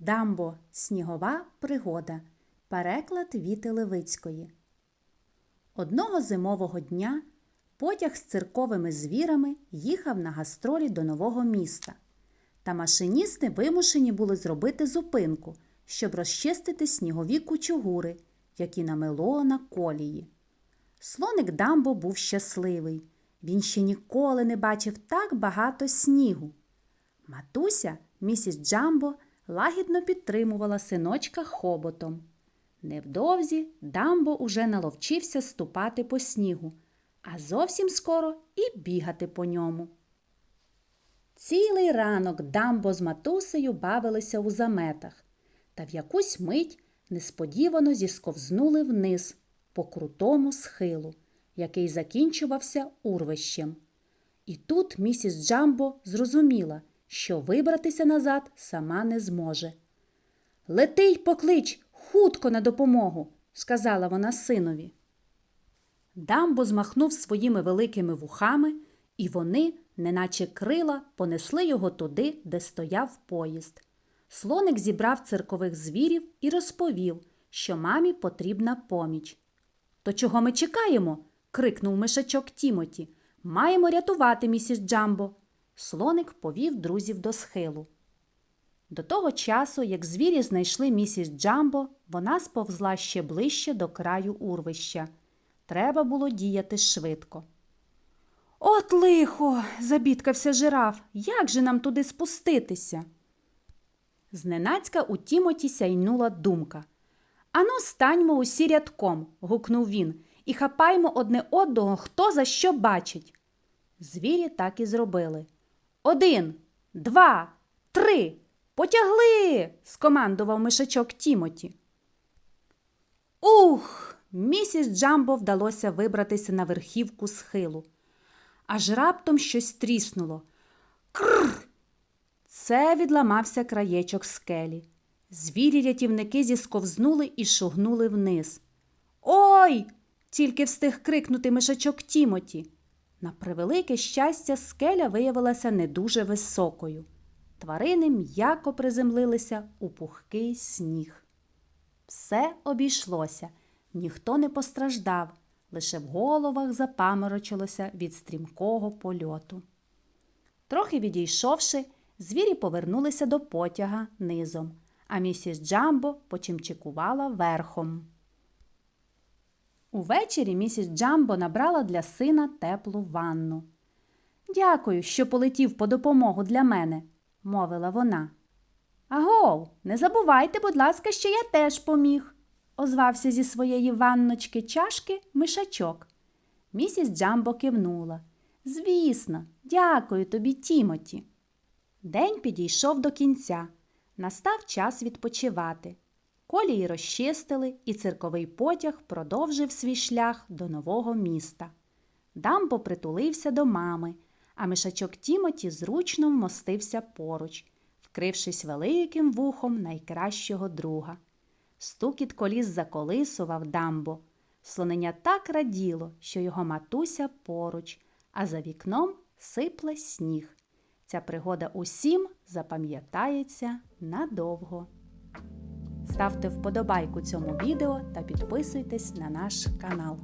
Дамбо Снігова пригода. Переклад Віти Левицької. Одного зимового дня потяг з цирковими звірами їхав на гастролі до нового міста. Та машиністи вимушені були зробити зупинку, щоб розчистити снігові кучугури, які намело на колії. Слоник Дамбо був щасливий. Він ще ніколи не бачив так багато снігу. Матуся, місіс Джамбо, лагідно підтримувала синочка хоботом. Невдовзі Дамбо уже наловчився ступати по снігу, а зовсім скоро і бігати по ньому. Цілий ранок Дамбо з матусею бавилися у заметах, та в якусь мить несподівано зісковзнули вниз по крутому схилу, який закінчувався урвищем. І тут місіс Джамбо зрозуміла, що вибратися назад сама не зможе. Лети й поклич хутко на допомогу, сказала вона синові. Дамбо змахнув своїми великими вухами, і вони, неначе крила, понесли його туди, де стояв поїзд. Слоник зібрав циркових звірів і розповів, що мамі потрібна поміч. То чого ми чекаємо? крикнув мишачок Тімоті. Маємо рятувати місіс Джамбо. Слоник повів друзів до схилу. До того часу, як звірі знайшли місіс Джамбо, вона сповзла ще ближче до краю урвища. Треба було діяти швидко. От лихо. забідкався жираф. Як же нам туди спуститися? Зненацька у Тімоті сяйнула думка. Ану, станьмо усі рядком, гукнув він, і хапаймо одне одного, хто за що бачить. Звірі так і зробили. Один, два, три. Потягли. скомандував мишачок Тімоті. Ух! Місіс Джамбо вдалося вибратися на верхівку схилу. Аж раптом щось тріснуло. Крр! Це відламався краєчок скелі. Звірі рятівники зісковзнули і шугнули вниз. Ой! тільки встиг крикнути мишачок Тімоті. На превелике щастя, скеля виявилася не дуже високою. Тварини м'яко приземлилися у пухкий сніг. Все обійшлося, ніхто не постраждав, лише в головах запаморочилося від стрімкого польоту. Трохи відійшовши, звірі повернулися до потяга низом, а місіс Джамбо почимчикувала верхом. Увечері місіс Джамбо набрала для сина теплу ванну. Дякую, що полетів по допомогу для мене, мовила вона. Агов, не забувайте, будь ласка, що я теж поміг, озвався зі своєї ванночки чашки мишачок. Місіс Джамбо кивнула. Звісно, дякую тобі, Тімоті. День підійшов до кінця. Настав час відпочивати. Колії розчистили, і цирковий потяг продовжив свій шлях до нового міста. Дамбо притулився до мами, а мишачок Тімоті зручно вмостився поруч, вкрившись великим вухом найкращого друга. Стукіт коліс заколисував дамбо. Слонення так раділо, що його матуся поруч, а за вікном сипле сніг. Ця пригода усім запам'ятається надовго. Ставте вподобайку цьому відео та підписуйтесь на наш канал.